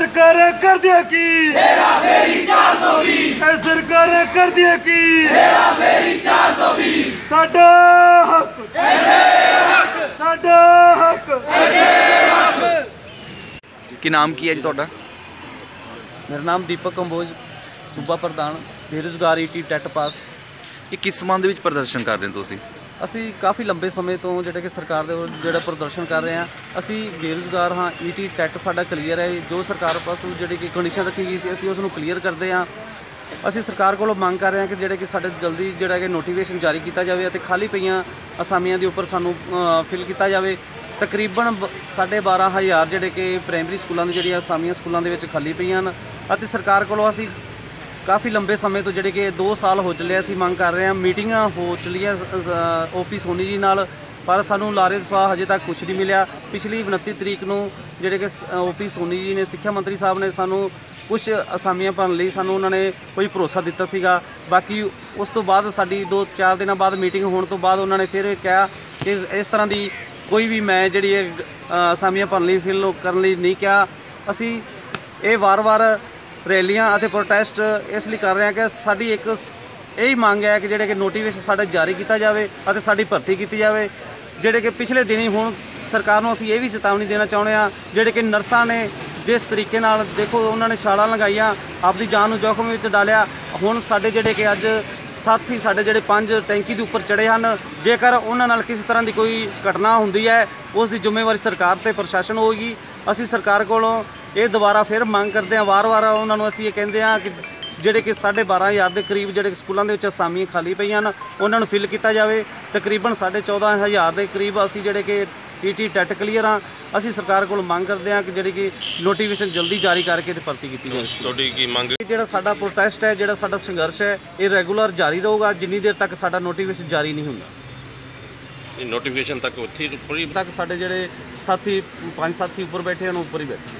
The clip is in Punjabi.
ਸਰਕਾਰਾਂ ਕਰਦੀਆਂ ਕੀ? ਹੇਰਾ ਫੇਰੀ 420 ਇਹ ਸਰਕਾਰਾਂ ਕਰਦੀਆਂ ਕੀ? ਹੇਰਾ ਫੇਰੀ 420 ਸਾਡਾ ਹੱਕ। ਹੱਕ ਸਾਡਾ ਹੱਕ। ਕੀ ਨਾਮ ਕੀ ਹੈ ਜੀ ਤੁਹਾਡਾ? ਮੇਰਾ ਨਾਮ ਦੀਪਕ ਕੰਬੋਜ ਸੂਬਾ ਪ੍ਰਧਾਨ ਬੇਰੁਜ਼ਗਾਰ ਈਟੀ ਟੈਟ ਪਾਸ। ਇਹ ਕਿਸ ਸੰਬੰਧ ਵਿੱਚ ਪ੍ਰਦਰਸ਼ਨ ਕਰ ਰਹੇ ਹੋ ਤੁਸੀਂ? ਅਸੀਂ ਕਾਫੀ ਲੰਬੇ ਸਮੇਂ ਤੋਂ ਜਿਹੜੇ ਕਿ ਸਰਕਾਰ ਦੇ ਵੱਲ ਜਿਹੜਾ ਪ੍ਰਦਰਸ਼ਨ ਕਰ ਰਹੇ ਹਾਂ, ਅਸੀਂ ਬੇਰੁਜ਼ਗਾਰ ਹਾਂ ਈਟੀ ਟੈਟ ਸਾਡਾ ਕਲੀਅਰ ਹੈ, ਜੋ ਸਰਕਾਰ ਪਾਸੋਂ ਜਿਹੜੀ ਕਿ ਕੰਡੀਸ਼ਨ ਰੱਖੀ ਗਈ ਸੀ, ਅਸੀਂ ਉਸ ਨੂੰ ਕਲੀਅਰ ਕਰਦੇ ਹਾਂ। ਅਸੀਂ ਸਰਕਾਰ ਕੋਲੋਂ ਮੰਗ ਕਰ ਰਹੇ ਹਾਂ ਕਿ ਜਿਹੜੇ ਕਿ ਸਾਡੇ ਜਲਦੀ ਜਿਹੜਾ ਕਿ ਨੋਟੀਫਿਕੇਸ਼ਨ ਜਾਰੀ ਕੀਤਾ ਜਾਵੇ ਅਤੇ ਖਾਲੀ ਪਈਆਂ ਅਸਾਮੀਆਂ ਦੇ ਉੱਪਰ ਸਾਨੂੰ ਫਿਲ ਕੀਤਾ ਜਾਵੇ। ਤਕਰੀਬਨ ਬ- ਸਾਢੇ 12000 ਜਿਹੜੇ ਕਿ ਪ੍ਰਾਇਮਰੀ ਸਕੂਲਾਂ ਦੀ ਜਿਹੜੀਆਂ ਅਸਾਮੀਆਂ ਸਕੂਲਾਂ ਦੇ ਵਿੱਚ ਖਾਲੀ ਪਈਆਂ ਹਨ ਅਤੇ ਸਰਕਾਰ ਕੋਲੋਂ ਅਸੀਂ ਕਾਫੀ ਲੰਬੇ ਸਮੇਂ ਤੋਂ ਜਿਹੜੇ ਕਿ 2 ਸਾਲ ਹੋ ਚੱਲੇ ਅਸੀਂ ਮੰਗ ਕਰ ਰਹੇ ਹਾਂ, ਮੀਟਿੰਗਾਂ ਹੋ ਚੱਲੀਆਂ ਓਪੀ ਸੋਨੀ ਜੀ ਨਾਲ, ਪਰ ਸਾਨੂੰ ਲਾਰੇ ਦਾ ਸਵਾਹ ਹਜੇ ਤੱਕ ਕੁਝ ਨਹੀਂ ਮਿਲਿਆ। ਪਿਛਲੀ 29 ਤਰੀਕ ਨੂੰ ਜਿਹੜੇ ਕਿ ਓਪੀ ਸੋਨੀ ਜੀ ਨੇ, ਸਿੱਖਿਆ ਮੰਤਰੀ ਸਾਹਿਬ ਨੇ ਸਾਨੂੰ ਕੁਝ ਅਸਾਮੀਆਂ ਭਰਨ ਲਈ ਸਾਨੂੰ ਉਹਨਾਂ ਨੇ ਕੋਈ ਭਰੋਸਾ ਦਿੱਤਾ ਸੀਗਾ। ਬਾਕੀ ਉਸ ਤੋਂ ਬਾਅਦ ਸਾਡੀ 2-4 ਦਿਨਾਂ ਬਾਅਦ ਮੀਟਿੰਗ ਹੋਣ ਤੋਂ ਬਾਅਦ ਉਹਨਾਂ ਨੇ ਫਿਰ ਕਿਹਾ ਕਿ ਇਸ ਤਰ੍ਹਾਂ ਦੀ ਕੋਈ ਵੀ ਮੈਂ ਜਿਹੜੀ ਇਹ ਅਸਾਮੀਆਂ ਭਰਨ ਲਈ, ਫਿਲ ਕਰਨ ਲਈ ਨਹੀਂ ਕਿਹਾ। ਅਸੀਂ ਇਹ ਵਾਰ-ਵਾਰ ਰੈਲੀਆਂ ਅਤੇ ਪ੍ਰੋਟੈਸਟ ਇਸ ਲਈ ਕਰ ਰਹੇ ਹਾਂ ਕਿ ਸਾਡੀ ਇੱਕ ਇਹੀ ਮੰਗ ਹੈ ਕਿ ਜਿਹੜੇ ਕਿ ਨੋਟੀਫਿਕੇਸ਼ਨ ਸਾਡਾ ਜਾਰੀ ਕੀਤਾ ਜਾਵੇ ਅਤੇ ਸਾਡੀ ਭਰਤੀ ਕੀਤੀ ਜਾਵੇ। ਜਿਹੜੇ ਕਿ ਪਿਛਲੇ ਦਿਨੀ ਹੁਣ ਸਰਕਾਰ ਨੂੰ ਅਸੀਂ ਇਹ ਵੀ ਚੇਤਾਵਨੀ ਦੇਣਾ ਚਾਹੁੰਦੇ ਹਾਂ, ਜਿਹੜੇ ਕਿ ਨਰਸਾਂ ਨੇ ਜਿਸ ਤਰੀਕੇ ਨਾਲ ਦੇਖੋ ਉਹਨਾਂ ਨੇ ਛਾਲਾਂ ਲਗਾਈਆਂ, ਆਪਦੀ ਜਾਨ ਨੂੰ ਜੋਖਮ ਵਿੱਚ ਡਾਲਿਆ। ਹੁਣ ਸਾਡੇ ਜਿਹੜੇ ਕਿ ਅੱਜ ਸਾਥੀ ਸਾਡੇ ਜਿਹੜੇ ਪੰਜ ਟੈਂਕੀ ਦੇ ਉੱਪਰ ਚੜੇ ਹਨ, ਜੇਕਰ ਉਹਨਾਂ ਨਾਲ ਕਿਸੇ ਤਰ੍ਹਾਂ ਦੀ ਕੋਈ ਘਟਨਾ ਹੁੰਦੀ ਹੈ, ਉਸ ਦੀ ਜ਼ਿੰਮੇਵਾਰੀ ਸਰਕਾਰ ਤੇ ਪ੍ਰਸ਼ਾਸਨ ਹੋਏਗੀ ਅਸੀਂ ਸਰਕਾਰ ਕੋਲੋਂ ਇਹ ਦੁਬਾਰਾ ਫਿਰ ਮੰਗ ਕਰਦੇ ਹਾਂ, ਵਾਰ-ਵਾਰ ਉਹਨਾਂ ਨੂੰ ਅਸੀਂ ਇਹ ਕਹਿੰਦੇ ਹਾਂ ਕਿ ਜਿਹੜੇ ਕਿ 12500 ਦੇ ਕਰੀਬ ਜਿਹੜੇ ਸਕੂਲਾਂ ਦੇ ਵਿੱਚ ਅਸਾਮੀਆਂ ਖਾਲੀ ਪਈਆਂ ਹਨ, ਉਹਨਾਂ ਨੂੰ ਫਿਲ ਕੀਤਾ ਜਾਵੇ। ਤਕਰੀਬਨ 14500 ਦੇ ਕਰੀਬ ਅਸੀਂ ਜਿਹੜੇ ਕਿ ਟੀਟੀ ਟੈਟ ਕਲੀਅਰ ਆ। ਅਸੀਂ ਸਰਕਾਰ ਕੋਲ ਮੰਗ ਕਰਦੇ ਹਾਂ ਕਿ ਜਿਹੜੀ ਕਿ ਨੋਟੀਫਿਕੇਸ਼ਨ ਜਲਦੀ ਜਾਰੀ ਕਰਕੇ ਤੇ ਭਰਤੀ ਕੀਤੀ ਜਾਵੇ। ਤੁਹਾਡੀ ਕੀ ਮੰਗ? ਇਹ ਜਿਹੜਾ ਸਾਡਾ ਪ੍ਰੋਟੈਸਟ ਹੈ ਜਿਹੜਾ ਸਾਡਾ ਸੰਘਰਸ਼ ਹੈ ਇਹ ਰੈਗੂਲਰ ਜਾਰੀ ਰਹੂਗਾ। ਜਿੰਨੀ ਦੇਰ ਤੱਕ ਸਾਡਾ ਨੋਟੀਫਿਕੇਸ਼ਨ ਜਾਰੀ ਨਹੀਂ ਹੁੰਦਾ। ਨੋਟੀਫਿਕੇਸ਼ਨ ਤੱਕ ਉੱਥੇ ਹੀ ਉੱਪਰ ਹੀ ਤੱਕ ਸਾਡੇ ਜਿਹੜੇ ਸਾਥੀ ਪੰਜ ਸਾਥੀ ਉੱਪਰ ਬੈਠੇ ਹਨ ਉੱਪਰ ਹੀ ਬੈਠੇ